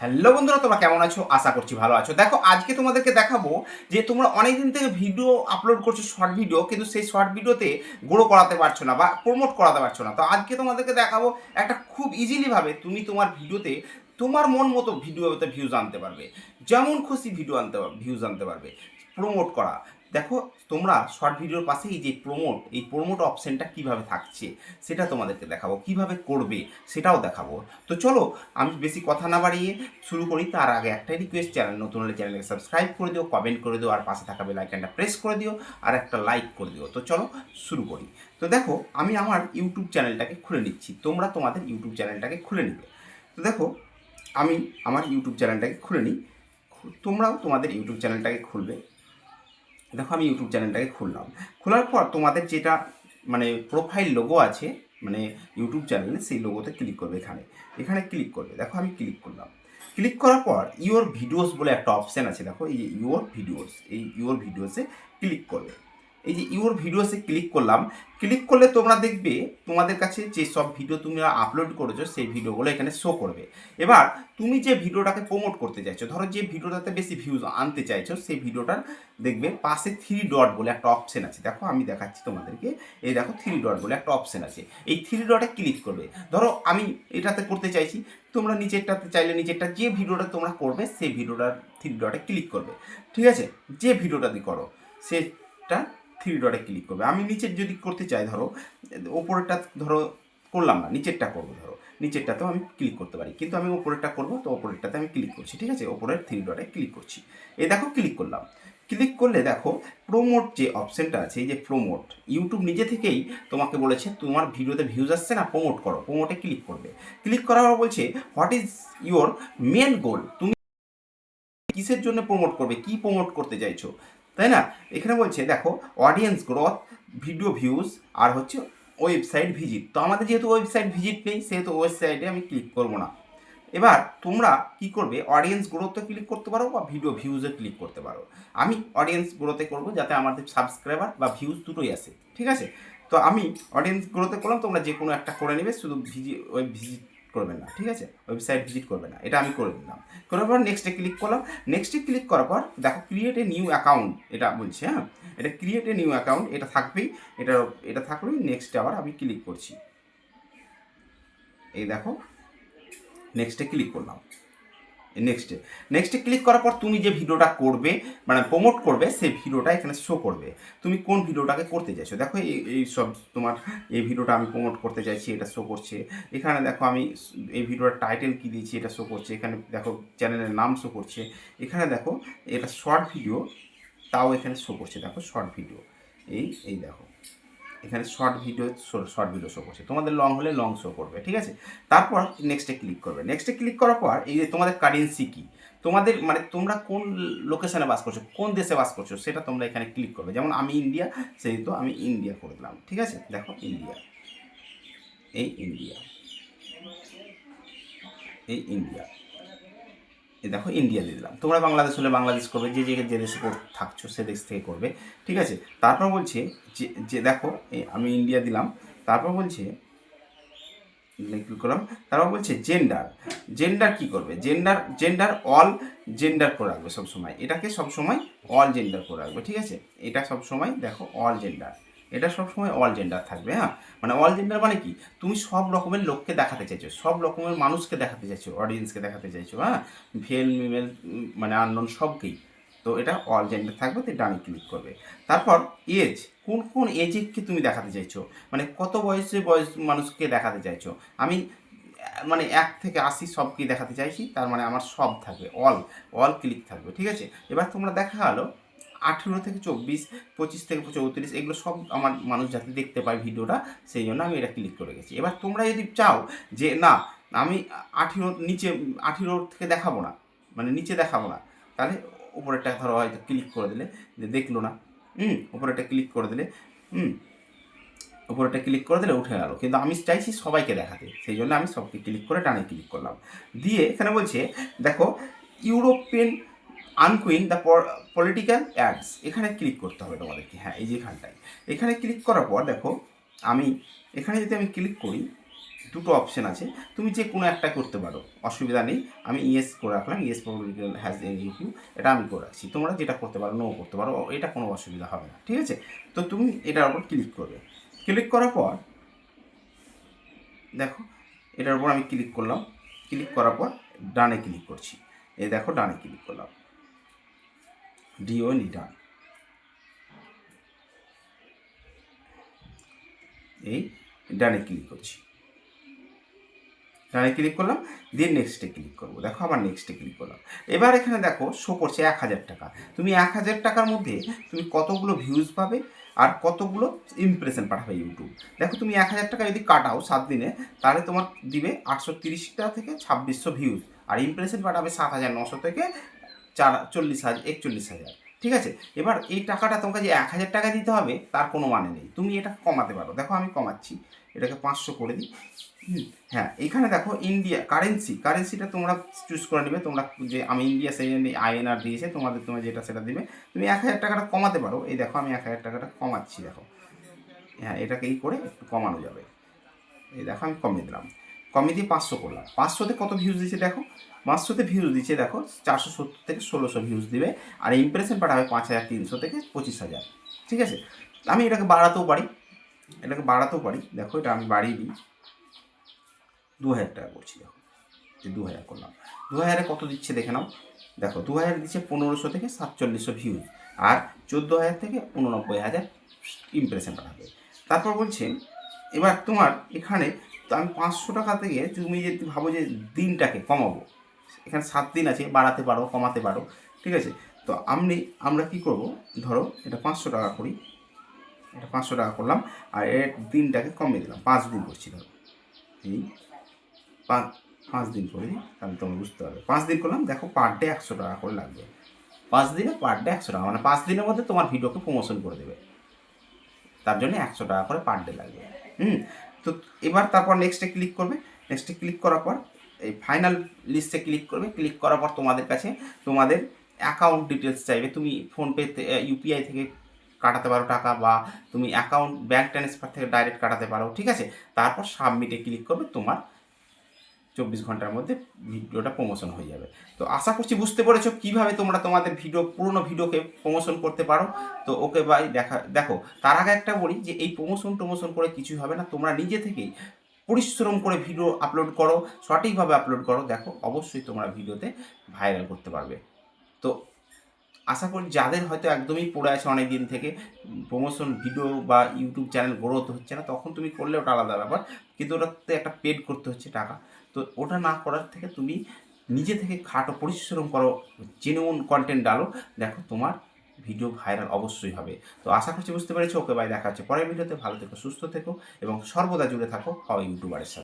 Hello বন্ধুরা, তোমরা কেমন আছো? আশা করছি ভালো আছো। দেখো, আজকে তোমাদেরকে দেখাবো যে তোমরা অনেক দিন থেকে ভিডিও আপলোড করছ শর্ট ভিডিও কিন্তু সেই শর্ট ভিডিওতে গ্রো করাতে পারছ না বা প্রমোট করাতে পারছ না। তো আজকে তোমাদেরকে দেখাবো একটা খুব ইজিলিভাবে তুমি তোমার ভিডিওতে তোমার মন মতো ভিডিওতে ভিউজ আনতে পারবে। যেমন খুশি ভিডিও আনতে ভিউজ আনতে পারবে। প্রমোট করা। দেখো, তোমরা শর্ট ভিডিওর পাশে এই যে প্রমোট এই প্রমোট অপশানটা কীভাবে থাকছে, সেটা তোমাদেরকে দেখাবো, কীভাবে করবে সেটাও দেখাবো। তো চলো, আমি বেশি কথা না বাড়িয়ে শুরু করি, তার আগে একটাই রিকোয়েস্ট চ্যানেল নতুন হলে চ্যানেলকে সাবস্ক্রাইব করে দিও কমেন্ট করে দিও, আর পাশে থাকা বেল আইকনটা প্রেস করে দিও, আর একটা লাইক করে দিও। তো চলো, শুরু করি। তো দেখো, আমি আমার ইউটিউব চ্যানেলটাকে খুলে নিচ্ছি, তোমরা তোমাদের ইউটিউব চ্যানেলটাকে খুলে নিবে। তো দেখো, আমি আমার ইউটিউব চ্যানেলটাকে খুলে নিই, তোমরাও তোমাদের ইউটিউব চ্যানেলটাকে খুলবে। দেখো আমি ইউটিউব চ্যানেলটাকে খুললাম। খোলার পর তোমাদের যেটা মানে প্রোফাইল লোগো আছে মানে ইউটিউব চ্যানেলে সেই লোগোতে ক্লিক করবে এখানে। এখানে ক্লিক করবে। দেখো আমি ক্লিক করলাম। ক্লিক করার পর ইওর ভিডিওস বলে একটা অপশান আছে। দেখো এই ইওর ভিডিওস এই ইওর ভিডিওসে ক্লিক করবে। এই যে ইওর ভিডিওসে ক্লিক করলাম, ক্লিক করলে তোমরা দেখবে তোমাদের কাছে যে সব ভিডিও তুমি আপলোড করেছ, সেই ভিডিওগুলো এখানে শো করবে। এবার তুমি যে ভিডিওটাকে প্রমোট করতে চাইছো, ধরো যে ভিডিওটাতে বেশি ভিউজ আনতে চাইছো, সেই ভিডিওটার দেখবে পাশে থ্রি ডট বলে একটা অপশন আছে। দেখো, আমি দেখাচ্ছি তোমাদেরকে। এই দেখো থ্রি ডট বলে একটা অপশন আছে। এই থ্রি ডটে ক্লিক করবে। ধরো আমি এটাতে করতে চাইছি, তোমরা নিচেরটাতে চাইলে নিচেরটা যে ভিডিওটা তোমরা করবে, সেই ভিডিওটার থ্রি ডটে ক্লিক করবে। ঠিক আছে? যে ভিডিওটা করো, সেটা থ্রি ডটে ক্লিক করবে। আমি নিচের যদি করতে চাই, ধরো, ওপরেরটা ধরো করলাম না, নিচেরটা করব, ধরো। নিচেরটাতেও আমি ক্লিক করতে পারি। কিন্তু আমি ওপরেরটা করব, তো ওপরেরটাতে আমি ক্লিক করছি, ঠিক আছে? ওপরের থ্রি ডটে ক্লিক করছি। এই দেখো ক্লিক করলাম। ক্লিক করলে দেখো প্রোমোট যে অপশনটা আছে, এই যে প্রোমোট ইউটিউব নিজে থেকেই তোমাকে বলেছে, তোমার ভিডিওতে ভিউজ আসছে না প্রোমোট করো। প্রোমোটে ক্লিক করবে। ক্লিক করার পর বলছে what is your main goal তুমি কিসের জন্য প্রমোট করবে? কি প্রমোট করতে চাইছো? তাই না? এখানে বলছে, দেখো অডিয়েন্স গ্রোথ ভিডিও ভিউজ আর হচ্ছে ওয়েবসাইট ভিজিট তো আমাদের যেহেতু ওয়েবসাইট ভিজিট নেই, সেহেতু ওয়েবসাইটে আমি ক্লিক করব না। এবার তোমরা কি করবে? অডিয়েন্স গ্রোথে ক্লিক করতে পারো বা ভিডিও ভিউজে ক্লিক করতে পারো। আমি অডিয়েন্স গ্রোথে করব যাতে আমাদের সাবস্ক্রাইবার বা ভিউজ দুটোই আসে, ঠিক আছে? তো আমি অডিয়েন্স গ্রোথে করলাম, তোমরা যে কোনো একটা করে নেবে, শুধু ভিজি ওয়েব ভিজিট করবেন না, ঠিক আছে? ওয়েবসাইট ভিজিট করবে না, এটা আমি করে দিলাম। করার পর নেক্সটে ক্লিক করলাম। নেক্সটে ক্লিক করার পর, দেখো ক্রিয়েট এ নিউ অ্যাকাউন্ট এটা বলছে হ্যাঁ? এটা ক্রিয়েট এ নিউ অ্যাকাউন্ট এটা থাকবেই, এটা এটা থাকলেই নেক্সটে আবার আমি ক্লিক করছি। এই দেখো নেক্সটে ক্লিক করলাম। নেক্সটে নেক্সটে ক্লিক করার পর তুমি যে ভিডিওটা করবে মানে প্রমোট করবে, সেই ভিডিওটা এখানে শো করবে। তুমি কোন ভিডিওটাকে করতে চাইছো? দেখো এই সব তোমার, এই ভিডিওটা আমি প্রমোট করতে চাইছি, এটা শো করছে। এখানে দেখো আমি এই ভিডিওর টাইটেল কী দিয়েছি, এটা শো করছে। এখানে দেখো চ্যানেলের নাম শো করছে। এখানে দেখো, এটা শর্ট ভিডিও তাও এখানে শো করছে। দেখো শর্ট ভিডিও এই এই দেখো। এখানে short video short video show করছে। তোমাদের লং হলে লং শো করবে, ঠিক আছে? তারপর নেক্সটে ক্লিক করবে। নেক্সটে ক্লিক করার পর এই যে তোমাদের কারেন্সি কী? তোমাদের মানে তোমরা কোন লোকেশানে বাস করছ? কোন দেশে বাস করছ? সেটা তোমরা এখানে ক্লিক করবে। যেমন আমি ইন্ডিয়া সেহেতু আমি ইন্ডিয়া করে দিলাম, ঠিক আছে? দেখো ইন্ডিয়া এই ইন্ডিয়া এই ইন্ডিয়া দেখো ইন্ডিয়া দিয়ে দিলাম। তোমরা বাংলাদেশ হলে বাংলাদেশ করবে, যে যে যে দেশে থাকছো সে দেশ থেকে করবে, ঠিক আছে? তারপর বলছে যে যে দেখো আমি ইন্ডিয়া দিলাম, তারপর বলছে করলাম? তারপর বলছে জেন্ডার জেন্ডার কি করবে? জেন্ডার জেন্ডার অল জেন্ডার করে রাখবে সবসময়। এটাকে সবসময় অল জেন্ডার করে রাখবে, ঠিক আছে? এটা সবসময় দেখো অল জেন্ডার এটা সবসময় অল জেন্ডার থাকবে হ্যাঁ? মানে অল জেন্ডার মানে কি? তুমি সব রকমের লোককে দেখাতে চাইছো, সব রকমের মানুষকে দেখাতে চাইছো অডিয়েন্সকে দেখাতে চাইছো হ্যাঁ? ফেল মিমেল মানে আননোন সবকেই। তো এটা অল জেন্ডার থাকবে, তো ডানে ক্লিক করবে। তারপর এজ কোন কোন এজকে তুমি দেখাতে চাইছো? মানে কত বয়সে বয়স মানুষকে দেখাতে চাইছো? আমি মানে এক থেকে আশি সবকেই দেখাতে চাইছি, তার মানে আমার সব থাকবে অল অল ক্লিক থাকবে, ঠিক আছে? এবার তোমরা দেখা গেলো আঠেরো থেকে চব্বিশ, পঁচিশ থেকে চৌত্রিশ, এগুলো সব আমার মানুষ যাতে দেখতে পায় ভিডিওটা, সেই জন্য আমি এটা ক্লিক করে গেছি। এবার তোমরা যদি চাও যে না, আমি আঠেরো নিচে, আঠেরো থেকে দেখাবো না মানে নিচে দেখাবো না, তাহলে উপরেরটা ধরো হয়তো ক্লিক করে দিলে, যে দেখল না, হুম, উপরেরটা ক্লিক করে দিলে, হুম, উপরেরটা ক্লিক করে দিলে উঠে গেল। কিন্তু আমি চাইছি সবাইকে দেখাতে, সেই জন্য আমি সবকে ক্লিক করে ডানে ক্লিক করলাম। দিয়ে এখানে বলছে, দেখো, ইউরোপিয়ান আনকুইন দ্য পলিটিক্যাল অ্যাডস এখানে ক্লিক করতে হবে তোমাদেরকে। হ্যাঁ এই যে এখানটায়। এখানে ক্লিক করার পর দেখো, আমি এখানে যদি আমি ক্লিক করি, দুটো অপশন আছে। তুমি যে কোনো একটা করতে পারো, অসুবিধা নেই। আমি ইয়েস করে রাখলাম ইয়েস পলিটিক্যাল হ্যাজ ইউটিউব এটা আমি করে রাখছি। তোমরা যেটা করতে পারো নো করতে পারো, এটা কোনো অসুবিধা হবে না, ঠিক আছে? তো তুমি এটার উপর ক্লিক করবে। ক্লিক করার পর, দেখো, এটার উপর আমি ক্লিক করলাম। ক্লিক করার পর ডানে ক্লিক করছি। এই দেখো, ডানে ক্লিক করলাম। ডিও নি ডান এই ডানে ক্লিক করছি। ডানে ক্লিক করলাম দিয়ে নেক্সটে ক্লিক করব। দেখো আবার নেক্সটে ক্লিক করলাম। এবার এখানে দেখো শো করছে এক হাজার টাকা। তুমি এক হাজার টাকার মধ্যে তুমি কতগুলো ভিউজ পাবে আর কতগুলো ইমপ্রেশন পাঠাবে ইউটিউব দেখো তুমি এক হাজার টাকা যদি কাটাও সাত দিনে, তাহলে তোমার দিবে আটশো তিরিশটা থেকে ছাব্বিশশো ভিউজ আর ইমপ্রেশন পাঠাবে সাত হাজার নশো থেকে চার, চল্লিশ হাজার একচল্লিশ হাজার। ঠিক আছে? এবার এই টাকাটা তোমাকে যে এক হাজার টাকা দিতে হবে, তার কোনো মানে নেই। তুমি এটা কমাতে পারো। দেখো আমি কমাচ্ছি। এটাকে পাঁচশো করে দিই। হ্যাঁ এখানে দেখো ইন্ডিয়া কারেন্সি কারেন্সিটা তোমরা চুজ করে নেবে। তোমরা যে আমি ইন্ডিয়া সেই জন্য আইএনআর দিয়েছে, তোমাদের তোমার যেটা সেটা দিবে। তুমি এক হাজার টাকাটা কমাতে পারো। এই দেখো আমি এক হাজার টাকাটা কমাচ্ছি, দেখো। হ্যাঁ এটাকে এই করে একটু কমানো যাবে। এই দেখো আমি কমিয়ে দিলাম। দিয়ে পাঁচশো করলাম পাঁচশোতে কত ভিউজ দিচ্ছে দেখো? পাঁচশোতে ভিউজ দিচ্ছে দেখো, চারশো সত্তর থেকে ষোলোশো ভিউজ দিবে। আর ইমপ্রেশন পাঠাবে পাঁচ হাজার তিনশো থেকে পঁচিশ হাজার। ঠিক আছে? আমি এটাকে বাড়াতেও পারি। এটাকে বাড়াতেও পারি। দেখো, এটা আমি বাড়িয়ে দিই। দু হাজার টাকা করছি দেখো, যে দু হাজার করলাম। দু হাজারে কত দিচ্ছে দেখে নাও। দেখো, দু হাজার দিচ্ছে পনেরোশো থেকে সাতচল্লিশশো ভিউজ আর চোদ্দ হাজার থেকে উননব্বই হাজার ইমপ্রেশন পাঠাবে। তারপর বলছেন এবার তোমার এখানে তো আমি পাঁচশো টাকা থেকে তুমি যে ভাবো যে দিনটাকে কমাবো, এখানে সাত দিন আছে, বাড়াতে পারো, কমাতে পারো, ঠিক আছে? তো আমি, আমরা কি করব? ধরো এটা পাঁচশো টাকা করি, এটা পাঁচশো টাকা করলাম, আর এর দিনটাকে কমিয়ে দিলাম, পাঁচ দিন করছি ধরো। এই পাঁচ পাঁচ দিন করে, তাহলে তোমরা বুঝতে পারবে। পাঁচ দিন করলাম, দেখো পার ডে একশো টাকা করে লাগবে। পাঁচ দিনে পার ডে একশো টাকা মানে পাঁচ দিনের মধ্যে তোমার ভিডিওকে প্রমোশন করে দেবে। তার জন্য একশো টাকা করে পার ডে লাগবে। হুম? তো এবার তারপর নেক্সটে ক্লিক করবে। নেক্সটে ক্লিক করার পর, এই ফাইনাল লিস্টে ক্লিক করবে। ক্লিক করার পর তোমাদের কাছে তোমাদের অ্যাকাউন্ট ডিটেলস চাইবে। তুমি ফোনপে ইউপিআই থেকে কাটাতে পারো টাকা বা তুমি অ্যাকাউন্ট ব্যাঙ্ক ট্রান্সফার থেকে ডাইরেক্ট কাটাতে পারো, ঠিক আছে? তারপর সাবমিটে ক্লিক করবে তোমার চব্বিশ ঘণ্টার মধ্যে ভিডিওটা প্রমোশন হয়ে যাবে। তো আশা করছি বুঝতে পেরেছ কীভাবে তোমরা তোমাদের ভিডিও, পুরনো ভিডিওকে প্রমোশন করতে পারো। তো ওকে ভাই দেখা, দেখো, তার আগে একটা বলি যে এই প্রমোশন টমোশন করে কিছুই হবে না। তোমরা নিজে থেকেই পরিশ্রম করে ভিডিও আপলোড করো, সঠিকভাবে আপলোড করো। দেখো, অবশ্যই তোমরা ভিডিওতে ভাইরাল করতে পারবে। তো আশা করি যাদের হয়তো একদমই পড়ে আছে অনেক দিন থেকে প্রমোশন ভিডিও বা ইউটিউব চ্যানেল গ্রোথ হচ্ছে না, তখন তুমি করলে ওটা আলাদা ব্যাপার, কিন্তু ওটাতে একটা পেড করতে হচ্ছে টাকা। তো ওটা না করার থেকে তুমি নিজে থেকে খাটো পরিশ্রম করো জেনুইন কন্টেন্ট ডালো দেখো তোমার ভিডিও ভাইরাল অবশ্যই হবে। তো আশা করছি বুঝতে পেরেছ, ওকে ভাই দেখা হচ্ছে পরের ভিডিওতে ভালো থেকো, সুস্থ থেকো, এবং সর্বদা জুড়ে থাকো হয় ইউটিউবারের সাথে।